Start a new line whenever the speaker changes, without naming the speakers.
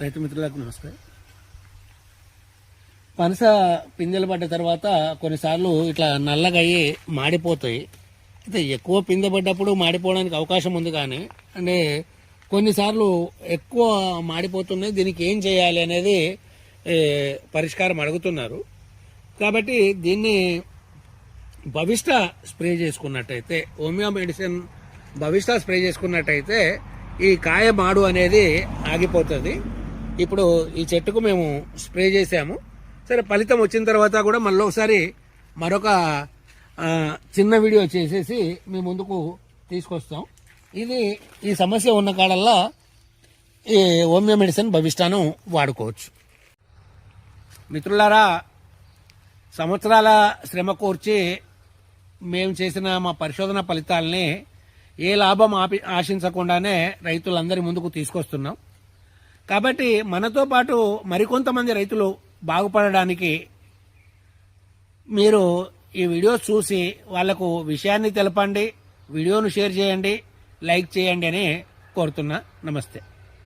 రైతు మిత్రులకు నమస్కారం. పనస పిందెలు పడ్డ తర్వాత కొన్నిసార్లు ఇట్లా నల్లగా అయ్యి మాడిపోతాయి. అయితే ఎక్కువ పిందె పడ్డప్పుడు మాడిపోవడానికి అవకాశం ఉంది కానీ అంటే కొన్నిసార్లు ఎక్కువ మాడిపోతున్నాయి. దీనికి ఏం చేయాలి అనేది పరిష్కారం అడుగుతున్నారు. కాబట్టి దీన్ని భవిష్ట స్ప్రే చేసుకున్నట్టయితే హోమియో మెడిసిన్ భవిష్ట స్ప్రే చేసుకున్నట్టయితే ఈ కాయ మాడు అనేది ఆగిపోతుంది. ఇప్పుడు ఈ చెట్టుకు మేము స్ప్రే చేసాము సరే ఫలితం వచ్చిన తర్వాత కూడా మళ్ళీ ఒకసారి మరొక చిన్న వీడియో చేసేసి మీ ముందుకు తీసుకొస్తాం. ఇది ఈ సమస్య ఉన్న కాడల్లా ఈ హోమియో మెడిసిన్ భవిష్యాను వాడుకోవచ్చు. మిత్రులారా సంవత్సరాల శ్రమ కోర్చి మేము చేసిన మా పరిశోధన ఫలితాలని ఏ లాభం ఆపి ఆశించకుండానే రైతులందరి ముందుకు తీసుకొస్తున్నాం. కాబట్టి మనతో పాటు మరికొంతమంది రైతులు బాగుపడడానికి మీరు ఈ వీడియో చూసి వాళ్ళకు విషయాన్ని తెలపండి వీడియోను షేర్ చేయండి లైక్ చేయండి అని కోరుతున్నా. నమస్తే.